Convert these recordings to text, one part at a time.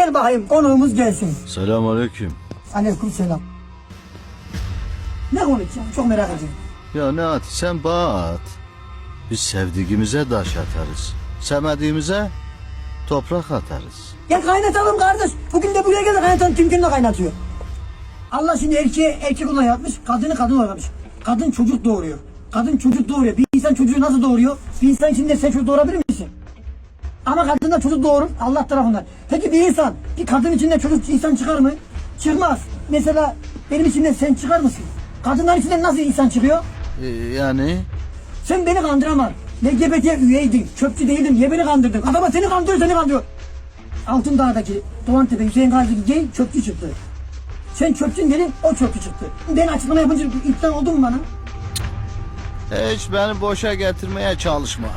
Gel bakayım konuğumuz gelsin. Selamünaleyküm. Aleyküm selam. Ne konuşacağım çok merak ediyorum. Ya ne at sen bana at. Biz sevdiğimize taş atarız. Sevmediğimize toprak atarız. Gel kaynatalım kardeş. Bugün de buraya gel kaynatalım kim kimle kaynatıyor. Allah şimdi erkeği erkek olarak yapmış, kadını kadın olarak yapmış. Kadın çocuk doğuruyor. Kadın çocuk doğuruyor. Bir insan çocuğu nasıl doğuruyor? Bir insan içinde sen çocuk doğurabilir misin? Ama kadın da çocuk doğurur Allah tarafından. Peki bir insan, bir kadın içinde çocuk insan çıkar mı? Çıkmaz. Mesela benim içimden sen çıkar mısın? Kadınlar içinden nasıl insan çıkıyor? Ee, yani Sen beni kandıramaz. LGBT üyeydin, çöpçü değildin, niye beni kandırdın? Adama seni kandırıyor, seni kandırıyor. Altındağ'daki, Doğantepe, Hüseyin Gazi'deki gay çöpçü çıktı. Sen çöpçün dedin, o çöpçü çıktı. Ben açıklama yapınca iptal oldun mu bana? hiç beni boşa getirmeye çalışma.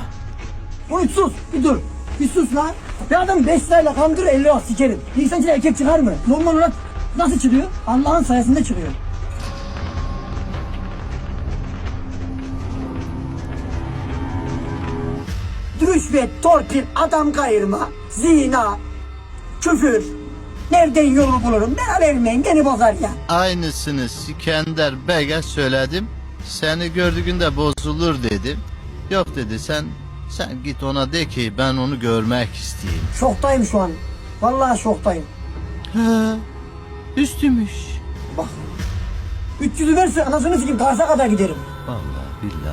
Sus, bir dur. Bir sus lan. Bir adam 5 lirayla kandırır 50 lira sikerim. Bir insan içine erkek çıkar mı? Normal olarak nasıl çıkıyor? Allah'ın sayesinde çıkıyor. Rüşvet, torpil, adam kayırma, zina, küfür. Nereden yolu bulurum? Bana vermeyin, beni bozar ya. Aynısını Sikender Bey'e söyledim. Seni gördüğünde bozulur dedim. Yok dedi sen sen git ona de ki ben onu görmek isteyeyim. Şoktayım şu an. Vallahi şoktayım. He, üstümüş. Bak. 300'ü verse anasını sikeyim Kars'a kadar giderim. Vallahi billahi.